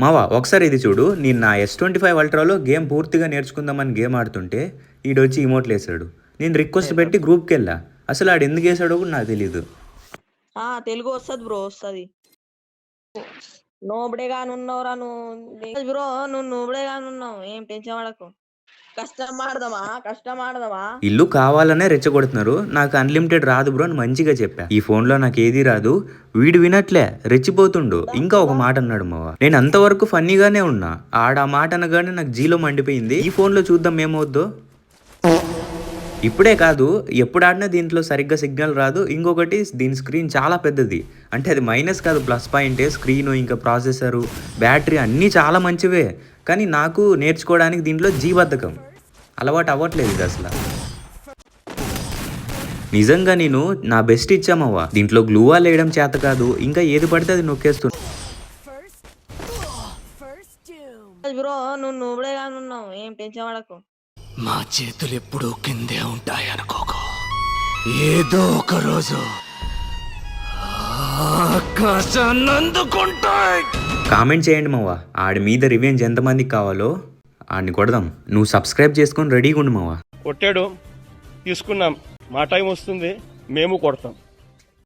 మావా ఒకసారి ఇది చూడు. నేను నా ఎస్ ట్వంటీ ఫైవ్ అల్ట్రాలో గేమ్ పూర్తిగా నేర్చుకుందామని గేమ్ ఆడుతుంటే ఈడొచ్చి ఇమోట్లు వేసాడు నేను రిక్వెస్ట్ పెట్టి గ్రూప్కి వెళ్ళా. అసలు ఆడు ఎందుకు వేసాడో కూడా నాకు తెలియదు ఆ తెలుగు వస్తుంది బ్రో వస్తుంది. నోబడే గానున్నావురా నువ్వు బ్రో నువ్వు నోబడే కానున్నావు. ఏం టెన్షన్ పడకు. ఇల్లు కావాలనే రెచ్చగొడుతున్నారు. నాకు అన్లిమిటెడ్ రాదు బ్రో అని మంచిగా చెప్పా. ఈ ఫోన్లో నాకు ఏది రాదు. వీడు వినట్లే రెచ్చిపోతుండు. ఇంకా ఒక మాట అన్నాడు మావ. నేను అంతవరకు ఫన్నీగానే ఉన్నా. ఆడ ఆ మాట అనగానే నాకు జీలో మండిపోయింది. ఈ ఫోన్లో చూద్దాం ఏమవుద్దో? ఇప్పుడే కాదు ఎప్పుడు ఆడినా దీంట్లో సరిగ్గా సిగ్నల్ రాదు. ఇంకొకటి దీని స్క్రీన్ చాలా పెద్దది. అంటే అది మైనస్ కాదు ప్లస్ పాయింటే. స్క్రీన్ ఇంకా ప్రాసెసరు బ్యాటరీ అన్నీ చాలా మంచివే. కానీ నాకు నేర్చుకోవడానికి దీంట్లో జీబద్ధకం. అలవాటు అవ్వట్లేదు ఇది అసలు. నిజంగా నేను నా బెస్ట్ ఇచ్చామవ్వా. దీంట్లో గ్లూవాల్ వేయడం చేత కాదు ఇంకా ఏది పడితే అది నొక్కేస్తున్నా బ్రో నువ్వు నోబడే గానున్నావు ఏం మా చేతులు ఎప్పుడూ కిందే ఉంటాయి అనుకోకు ఏదో ఒక రోజు ఆకాశాన్ని అందుకుంటాయి కామెంట్ చేయండి మావా ఆడి మీద రివెంజ్ ఎంతమందికి కావాలో ఆడిని కొడదాం. నువ్వు సబ్స్క్రైబ్ చేసుకొని రెడీగా ఉండు మావా. కొట్టాడు తీసుకున్నాం. మా టైం వస్తుంది మేము కొడతాం.